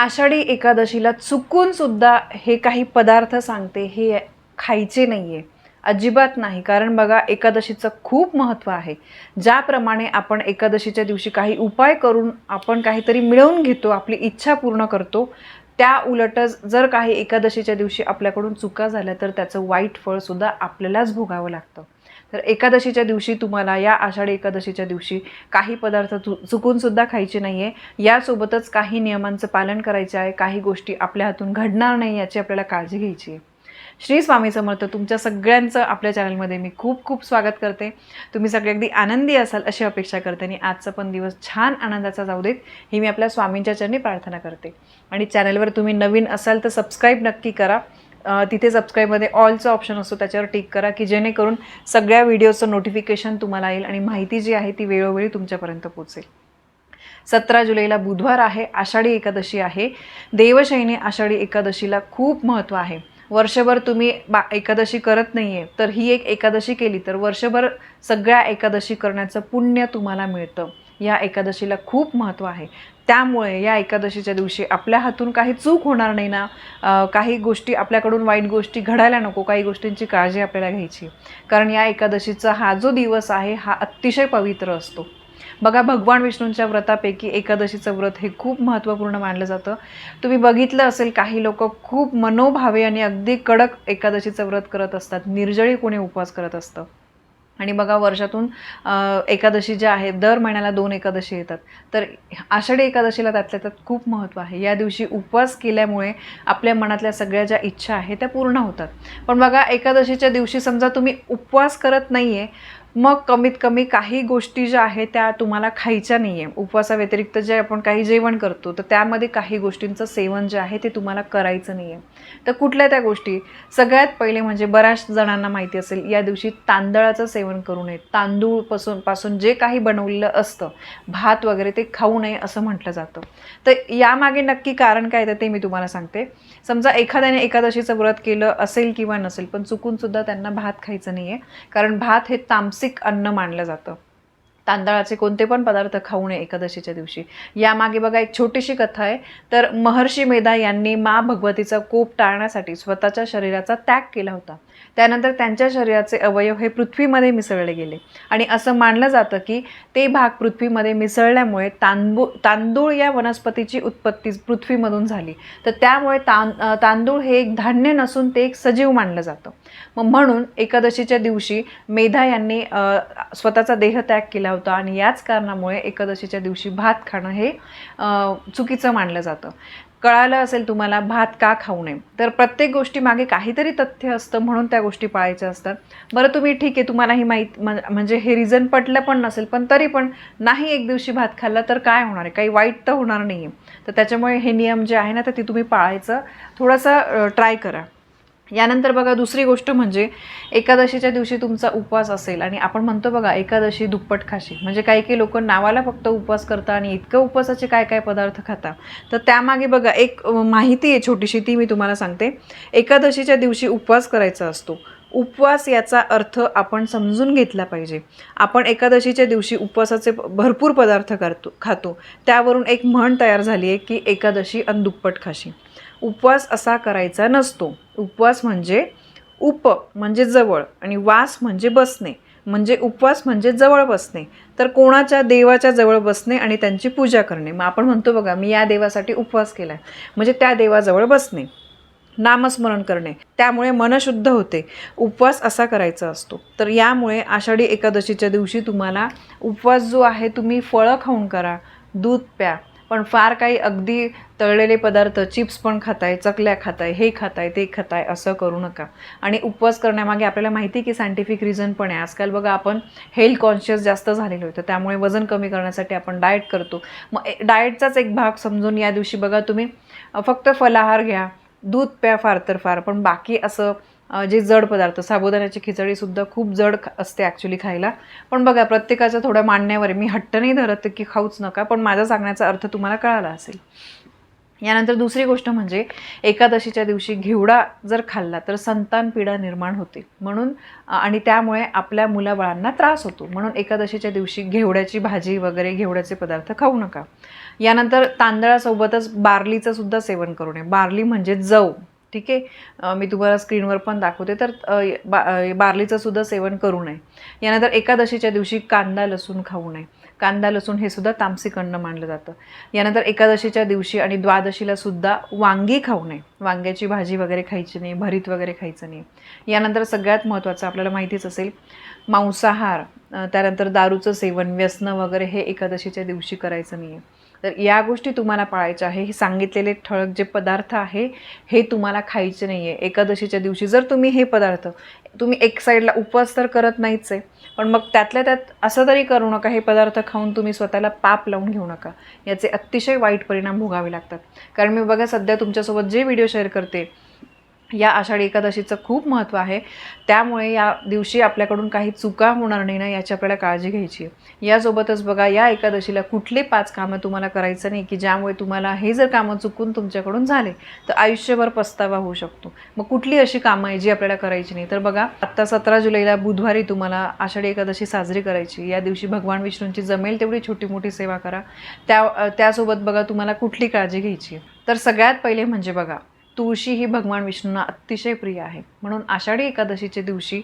आषाढी एकादशीला चुकून सुद्धा हे काही पदार्थ सांगते हे खायचे नाही आहे अजिबात नाही. कारण बघा एकादशीचं खूप महत्त्व आहे. ज्याप्रमाणे आपण एकादशीच्या दिवशी काही उपाय करून आपण काहीतरी मिळवून घेतो आपली इच्छा पूर्ण करतो त्या उलटच जर काही एकादशीच्या दिवशी आपल्याकडून चुका झाल्या तर त्याचं वाईट फळसुद्धा आपल्यालाच भोगावं लागतं. तर एकादशीच्या दिवशी तुम्हाला या आषाढी एकादशीच्या दिवशी काही पदार्थ चु चुकूनसुद्धा खायचे नाही आहे यासोबतच काही नियमांचं पालन करायचं आहे. काही गोष्टी आपल्या हातून घडणार नाही याची आपल्याला काळजी घ्यायची आहे. श्री स्वामी समर्थ तुमच्या सगळ्यांचं आपल्या चॅनलमध्ये मी खूप खूप स्वागत करते. तुम्ही सगळे अगदी आनंदी असाल अशी अपेक्षा करते आणि आजचा पण दिवस छान आनंदाचा जाऊ देत ही मी आपल्या स्वामींच्या चरणी प्रार्थना करते. आणि चॅनलवर तुम्ही नवीन असाल तर सबस्क्राईब नक्की करा. तिथे सबस्क्राईबमध्ये ऑलचं ऑप्शन असतो त्याच्यावर टिक करा की जेणेकरून सगळ्या व्हिडिओचं नोटिफिकेशन तुम्हाला येईल आणि माहिती जी आहे ती वेळोवेळी तुमच्यापर्यंत पोचेल सतरा जुलैला बुधवार आहे आषाढी एकादशी आहे. देवशयनी आषाढी एकादशीला खूप महत्त्व आहे. वर्षभर तुम्ही बा एकादशी करत नाही आहे तर ही एक एकादशी केली तर वर्षभर सगळ्या एकादशी करण्याचं पुण्य तुम्हाला मिळतं. या एकादशीला खूप महत्त्व आहे. त्यामुळे या एकादशीच्या दिवशी आपल्या हातून काही चूक होणार नाही ना? काही गोष्टी आपल्याकडून वाईट गोष्टी घडायला नको काही गोष्टींची काळजी आपल्याला घ्यायची. कारण या एकादशीचा हा जो दिवस आहे हा अतिशय पवित्र असतो. बघा भगवान विष्णूंच्या व्रतापैकी एकादशीचं व्रत हे खूप महत्त्वपूर्ण मानलं जातं. तुम्ही बघितलं असेल काही लोक खूप मनोभावे आणि अगदी कडक एकादशीचं व्रत करत असतात. निर्जळी कोणी उपवास करत असतं. आणि बघा वर्षातून एकादशी ज्या आहेत दर महिन्याला दोन एकादशी येतात. तर आषाढी एकादशीला त्यातल्या त्यात खूप महत्त्व आहे. या दिवशी उपवास केल्यामुळे आपल्या मनातल्या सगळ्या ज्या इच्छा आहेत त्या पूर्ण होतात. पण बघा एकादशीच्या दिवशी समजा तुम्ही उपवास करत नाही आहे मग कमीत कमी काही गोष्टी ज्या आहेत त्या तुम्हाला खायच्या नाही आहे उपवासाव्यतिरिक्त जे आपण काही जेवण करतो तर त्यामध्ये काही गोष्टींचं सेवन जे आहे ते तुम्हाला करायचं नाही आहे तर कुठल्या त्या गोष्टी? सगळ्यात पहिले म्हणजे बऱ्याच जणांना माहिती असेल या दिवशी तांदळाचं सेवन करू नये. तांदूळपासून पासून जे काही बनवलेलं असतं भात वगैरे ते खाऊ नये असं म्हटलं जातं. तर यामागे नक्की कारण काय तर ते मी तुम्हाला सांगते. समजा एखाद्याने एकादशीचं व्रत केलं असेल किंवा नसेल पण चुकूनसुद्धा त्यांना भात खायचं नाही आहे कारण भात हे तामसिक अन्न मानलं जातं. तांदळाचे कोणते पण पदार्थ खाऊ नये एकादशीच्या दिवशी. यामागे बघा एक छोटीशी कथा आहे. तर महर्षी मेधा यांनी मा भगवतीचा कोप टाळण्यासाठी स्वतःच्या शरीराचा त्याग केला होता. त्यानंतर त्यांच्या शरीराचे अवयव हे पृथ्वीमध्ये मिसळले गेले. आणि असं मानलं जातं की ते भाग पृथ्वीमध्ये मिसळल्यामुळे तांदूळ तांदूळ या वनस्पतीची उत्पत्ती पृथ्वीमधून झाली. तर त्यामुळे तां तांदूळ हे एक धान्य नसून ते एक सजीव मानलं जातं. मग म्हणून एकादशीच्या दिवशी मेधा यांनी स्वतःचा स्वतःचा देहत्याग केला होता. आणि याच कारणामुळे एकादशीच्या दिवशी भात खाणं हे चुकीचं मानलं जातं. कळालं असेल तुम्हाला भात का खाऊ नये तर प्रत्येक गोष्टी मागे काहीतरी तथ्य असतं म्हणून त्या गोष्टी पाळायच्या असतात. बरं तुम्ही ठीक आहे तुम्हाला ही माहीत म्हणजे हे रिझन पटलं पण नसेल पण तरी पण नाही एक दिवशी भात खाल्ला तर काय होणार आहे? काही वाईट तर होणार नाही आहे तर त्याच्यामुळे हे नियम जे आहे ना तर ते तुम्ही पाळायचं थोडंसं ट्राय करा. यानंतर बघा दुसरी गोष्ट म्हणजे एकादशीच्या दिवशी तुमचा उपवास असेल आणि आपण म्हणतो बघा एकादशी दुप्पट खाशी. म्हणजे काही काही लोक नावाला फक्त उपवास करतात आणि इतकं उपवासाचे काय काय पदार्थ खाता तर त्यामागे बघा एक माहिती आहे छोटीशी ती मी तुम्हाला सांगते. एकादशीच्या दिवशी उपवास करायचा असतो. उपवास याचा अर्थ आपण समजून घेतला पाहिजे. आपण एकादशीच्या दिवशी उपवासाचे भरपूर पदार्थ करतो खातो. त्यावरून एक म्हण तयार झाली आहे की एकादशी अन दुप्पट खाशी. उपवास असा करायचा नसतो. उपवास म्हणजे उप म्हणजे जवळ आणि वास म्हणजे बसणे. म्हणजे उपवास म्हणजे जवळ बसणे. तर कोणाच्या देवाच्या जवळ बसणे आणि त्यांची पूजा करणे. मग आपण म्हणतो बघा मी या देवासाठी उपवास केला आहे म्हणजे त्या देवाजवळ बसणे. नामस्मरण करणे. त्यामुळे मन शुद्ध होते. उपवास असा करायचा असतो. तर यामुळे आषाढी एकादशीच्या दिवशी तुम्हाला उपवास जो आहे तुम्ही फळं खाऊन करा. दूध प्या. पण फार काही अगदी तळलेले पदार्थ चिप्स पण खाताय चकल्या खाताय हे खाताय ते खाताय असं करू नका. आणि उपवास करण्यामागे आपल्याला माहिती आहे की सायंटिफिक रिझन पण आहे. आजकाल बघा आपण हेल्थ कॉन्शियस जास्त झालेलो आहे. तर त्यामुळे वजन कमी करण्यासाठी आपण डाएट करतो. मग डाएटचाच एक भाग समजून या दिवशी बघा तुम्ही फक्त फलाहार घ्या दूध प्या फार तर फार पण बाकी असं जे जड पदार्थ साबुदाण्याची खिचडीसुद्धा खूप जड ख- असते ॲक्च्युली खायला. पण बघा प्रत्येकाच्या थोड्या मांडण्यावर मी हट्ट नाही धरत की खाऊच नका पण माझा सांगण्याचा अर्थ तुम्हाला कळाला असेल. यानंतर दुसरी गोष्ट म्हणजे एकादशीच्या दिवशी घेवडा जर खाल्ला तर संतान पिढा निर्माण होते. म्हणून आणि त्यामुळे आपल्या मुलाबाळांना त्रास होतो. म्हणून एकादशीच्या दिवशी घेवड्याची भाजी वगैरे घेवड्याचे पदार्थ खाऊ नका. यानंतर तांदळासोबतच बार्लीचं सुद्धा सेवन करू नये. बार्ली म्हणजे जव. ठीक आहे? मी तुम्हाला स्क्रीनवर पण दाखवते. तर बा बार्लीचं सुद्धा सेवन करू नये. यानंतर एकादशीच्या दिवशी कांदा लसूण खाऊ नये. कांदा लसूण हे सुद्धा तामसिक अन्न मानलं जातं. यानंतर एकादशीच्या दिवशी आणि द्वादशीला सुद्धा वांगी खाऊ नये. वांग्याची भाजी वगैरे खायची नाही भरीत वगैरे खायचं नाही. यानंतर सगळ्यात महत्त्वाचं आपल्याला माहितीच असेल मांसाहार त्यानंतर दारूचं सेवन व्यसनं वगैरे हे एकादशीच्या दिवशी करायचं नाही आहे तर या गोष्टी तुम्हाला पाळायच्या आहे. हे सांगितलेले ठळक जे पदार्थ आहे हे तुम्हाला खायचे नाही आहे एकादशीच्या दिवशी जर तुम्ही हे पदार्थ तुम्ही एक साईडला उपवास तर करत नाहीच आहे पण मग त्यातल्या त्यात असं तरी करू नका हे पदार्थ खाऊन तुम्ही स्वतःला पाप लावून घेऊ नका. याचे अतिशय वाईट परिणाम भोगावे लागतात. कारण मी बघा सध्या तुमच्यासोबत जे व्हिडिओ शेअर करते या आषाढी एकादशीचं खूप महत्त्व आहे. त्यामुळे या दिवशी आपल्याकडून काही चुका होणार नाही ना याची आपल्याला काळजी घ्यायची आहे. यासोबतच बघा या एकादशीला कुठले पाच कामं तुम्हाला करायचं नाही की ज्यामुळे तुम्हाला हे जर कामं चुकून तुमच्याकडून झाले तर आयुष्यभर पस्तावा होऊ शकतो. मग कुठली अशी कामं आहे जी आपल्याला करायची नाही? तर बघा आत्ता सतरा जुलैला बुधवारी तुम्हाला आषाढी एकादशी साजरी करायची. या दिवशी भगवान विष्णूंची जमेल तेवढी छोटी मोठी सेवा करा. त्या त्यासोबत बघा तुम्हाला कुठली काळजी घ्यायची आहे? तर सगळ्यात पहिले म्हणजे बघा तुळशी ही भगवान विष्णूंना अतिशय प्रिय आहे. म्हणून आषाढी एकादशीच्या दिवशी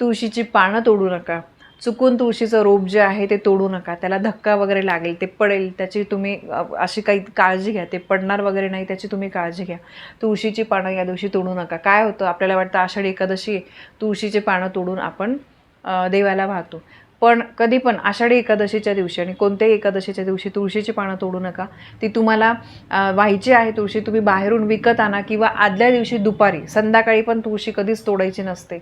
तुळशीची पानं तोडू नका. चुकून तुळशीचं रोप जे आहे ते तोडू नका. त्याला धक्का वगैरे लागेल ते पडेल त्याची तुम्ही अशी काही काळजी घ्या. ते पडणार वगैरे नाही त्याची तुम्ही काळजी घ्या. तुळशीची पानं या दिवशी तोडू नका. काय होतं आपल्याला वाटतं आषाढी एकादशी तुळशीची पानं तोडून आपण देवाला वाहतो. पण कधी पण आषाढी एकादशीच्या दिवशी आणि कोणत्याही एकादशीच्या दिवशी तुळशीची पानं तोडू नका. ती तुम्हाला व्हायची आहे तुळशी तुम्ही बाहेरून विकत आणा किंवा आदल्या दिवशी दुपारी संध्याकाळी पण तुळशी कधीच तोडायची नसते.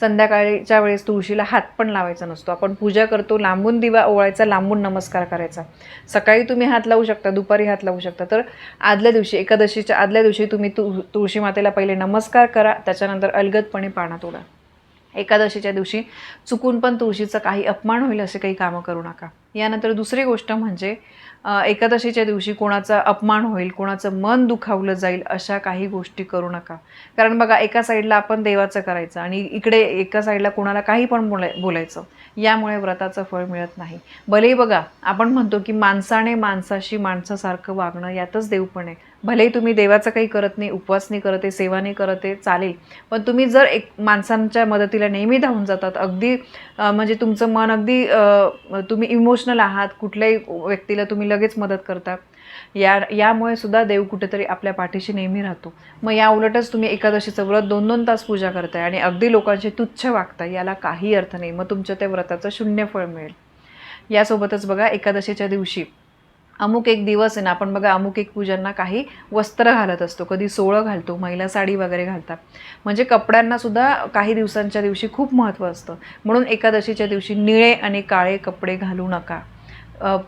संध्याकाळीच्या वेळेस तुळशीला हात पण लावायचा नसतो. आपण पूजा करतो लांबून दिवा ओवाळायचा लांबून नमस्कार करायचा. सकाळी तुम्ही हात लावू शकता दुपारी हात लावू शकता. तर आदल्या दिवशी एकादशीच्या आदल्या दिवशी तुम्ही तु तुळशी मातेला पहिले नमस्कार करा त्याच्यानंतर अलगदपणे पाना तोडा. एकादशीच्या दिवशी चुकून पण तुळशीचा काही अपमान होईल असे काही कामं करू नका. यानंतर दुसरी गोष्ट म्हणजे एकादशीच्या दिवशी कोणाचा अपमान होईल कोणाचं मन दुखावलं जाईल अशा काही गोष्टी करू नका. कारण बघा एका साईडला आपण देवाचं करायचं आणि इकडे एका साईडला कोणाला काही पण बोलाय बोलायचं यामुळे व्रताचं फळ मिळत नाही. भलेही बघा आपण म्हणतो की माणसाने माणसाशी माणसासारखं वागणं यातच देवपण आहे. भलेही तुम्ही देवाचं काही करत नाही उपवास नाही करत आहे सेवा नाही करत आहे चालेल. पण तुम्ही जर एक माणसांच्या मदतीला नेहमी धावून जातात अगदी म्हणजे तुमचं मन अगदी तुम्ही इमोश इमोशनल आहात कुठल्याही व्यक्तीला तुम्ही लगेच मदत करता. या यामुळे सुद्धा देव कुठेतरी आपल्या पाठीशी नेहमी राहतो. मग या उलटच तुम्ही एकादशीचं व्रत दोन दोन तास पूजा करताय आणि अगदी लोकांशी तुच्छ वागताय याला काही अर्थ नाही. मग तुमच्या त्या व्रताचं शून्य फळ मिळेल. यासोबतच बघा एकादशीच्या दिवशी अमुक एक दिवस आहे ना आपण बघा अमुक एक पूजांना काही वस्त्र घालत असतो. कधी सोळं घालतो महिला साडी वगैरे घालतात. म्हणजे कपड्यांना सुद्धा काही दिवसांच्या दिवशी खूप महत्त्व असतं. म्हणून एकादशीच्या दिवशी निळे आणि काळे कपडे घालू नका.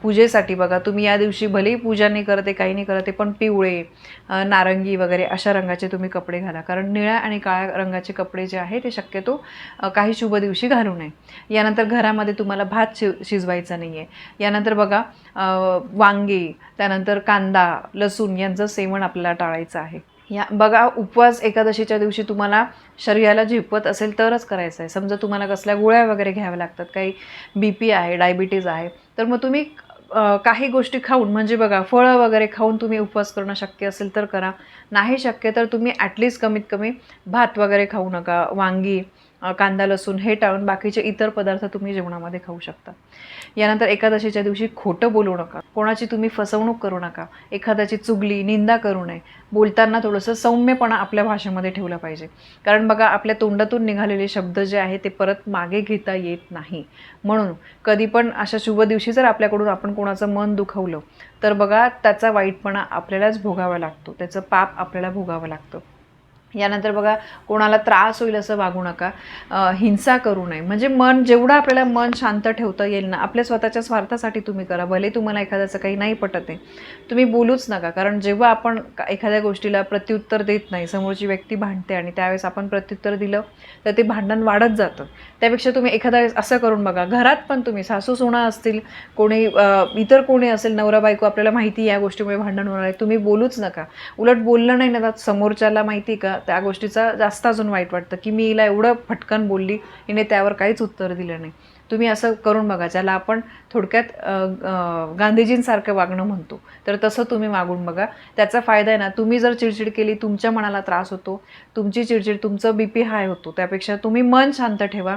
पूजेसाठी बघा. तुम्ही या दिवशी भलेही पूजा नाही करते काही नाही करते पण पिवळे नारंगी वगैरे अशा रंगाचे तुम्ही कपडे घाला. कारण निळ्या आणि काळ्या रंगाचे कपडे जे आहे ते शक्यतो काही शुभ दिवशी घालू नये. यानंतर घरामध्ये तुम्हाला भात शि शिजवायचा नाही आहे यानंतर बघा वांगे त्यानंतर कांदा लसूण यांचं सेवन आपल्याला टाळायचं आहे. या बघा उपवास एकादशीच्या दिवशी तुम्हाला शरीराला झिपवत असेल तरच करायचं आहे. समजा तुम्हाला कसल्या गोळ्या वगैरे घ्याव्या लागतात काही बी पी आहे डायबिटीज आहे तर मग तुम्ही काही गोष्टी खाऊन म्हणजे बघा फळं वगैरे खाऊन तुम्ही उपवास करणं शक्य असेल तर करा. नाही शक्य तर तुम्ही ॲटलिस्ट कमीत कमी भात वगैरे खाऊ नका वांगी कांदा लसूण हे टाळून बाकीचे इतर पदार्थ तुम्ही जेवणामध्ये खाऊ शकता. यानंतर एकादशीच्या दिवशी खोटं बोलू नका. कोणाची तुम्ही फसवणूक करू नका. एखाद्याची चुगली निंदा करू नये. बोलताना थोडंसं सौम्यपणा आपल्या भाषेमध्ये ठेवलं पाहिजे. कारण बघा आपल्या तोंडातून निघालेले शब्द जे आहे ते परत मागे घेता येत नाही. म्हणून कधी पण अशा शुभ दिवशी जर आपल्याकडून आपण कोणाचं मन दुखवलं तर बघा त्याचा वाईटपणा आपल्यालाच भोगावा लागतो. त्याचं पाप आपल्याला भोगावं लागतं. यानंतर बघा कोणाला त्रास होईल असं वागू नका. हिंसा करू नये. म्हणजे मन जेवढं आपल्याला मन शांत ठेवता येईल ना आपल्या स्वतःच्या स्वार्थासाठी तुम्ही करा. भले तुम्हाला एखाद्याचं काही नाही पटत आहे. तुम्ही बोलूच नका. कारण जेव्हा आपण का- एखाद्या गोष्टीला प्रत्युत्तर देत नाही समोरची व्यक्ती भांडते आणि त्यावेळेस आपण प्रत्युत्तर दिलं तर ते भांडण वाढत जातं. त्यापेक्षा तुम्ही एखाद्या वेळेस असं करून बघा. घरात पण तुम्ही सासू सोना असतील कोणी इतर कोणी असेल नवरा बायको आपल्याला माहिती या गोष्टीमुळे भांडण होणार आहे. तुम्ही बोलूच नका. उलट बोललं नाही ना समोरच्याला माहिती आहे का? त्या गोष्टीचा जास्त अजून वाईट वाटतं की मी हिला एवढं फटकन बोलली हिने त्यावर काहीच उत्तर दिलं नाही. तुम्ही असं करून बघा ज्याला आपण थोडक्यात गांधीजींसारखं वागणं म्हणतो तर तसं तुम्ही वागून बघा. त्याचा फायदा आहे ना तुम्ही जर चिडचिड केली तुमच्या मनाला त्रास होतो तुमची चिडचिड तुमचं बी पी हाय होतो त्यापेक्षा तुम्ही मन शांत ठेवा.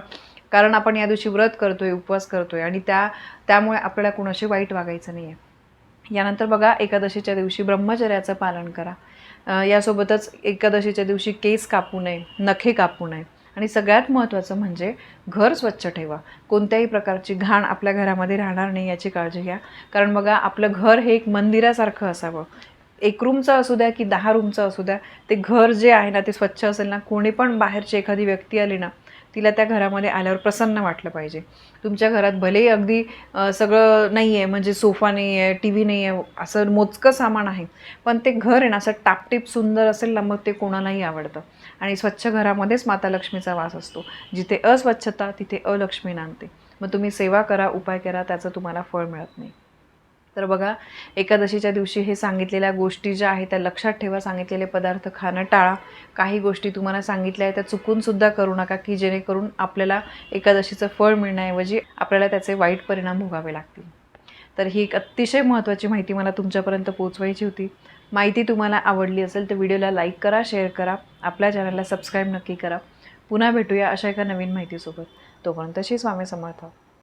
कारण आपण या दिवशी व्रत करतोय उपवास करतोय आणि त्या त्यामुळे आपल्याला कुणाशी वाईट वागायचं नाही आहे यानंतर बघा एकादशीच्या दिवशी ब्रह्मचर्याचं पालन करा. यासोबतच एकादशीच्या दिवशी केस कापू नये नखे कापू नये. आणि सगळ्यात महत्त्वाचं म्हणजे घर स्वच्छ ठेवा. कोणत्याही प्रकारची घाण आपल्या घरामध्ये राहणार नाही याची काळजी घ्या. कारण बघा आपलं घर हे एक मंदिरासारखं असावं. एक रूमचं असू द्या की दहा रूमचं असू द्या ते घर जे आहे ना ते स्वच्छ असेल ना कोणी पण बाहेरची एखादी व्यक्ती आली ना तिला त्या घरामध्ये आल्यावर प्रसन्न वाटलं पाहिजे. तुमच्या घरात भलेही अगदी सगळं नाही आहे म्हणजे सोफा नाही आहे टी व्ही नाही आहे असं मोजकं सामान आहे पण ते घर आहे ना असं टापटीप सुंदर असेल ना मग ते कोणालाही आवडतं. आणि स्वच्छ घरामध्येच माता लक्ष्मीचा वास असतो. जिथे अस्वच्छता तिथे अलक्ष्मी नांदते. मग तुम्ही सेवा करा उपाय करा त्याचं तुम्हाला फळ मिळत नाही. तर बघा एकादशीच्या दिवशी हे सांगितलेल्या गोष्टी ज्या आहेत त्या लक्षात ठेवा. सांगितलेले पदार्थ खाणं टाळा. काही गोष्टी तुम्हाला सांगितल्या आहेत त्या चुकूनसुद्धा करू नका की जेणेकरून आपल्याला एकादशीचं फळ मिळण्याऐवजी आपल्याला त्याचे वाईट परिणाम भोगावे लागतील. तर ही एक अतिशय महत्त्वाची माहिती मला तुमच्यापर्यंत पोहोचवायची होती. माहिती तुम्हाला आवडली असेल तर व्हिडिओला लाईक करा शेअर करा. आपल्या चॅनलला सबस्क्राईब नक्की करा. पुन्हा भेटूया अशा एका नवीन माहितीसोबत. तोपर्यंत श्री स्वामी समर्थ.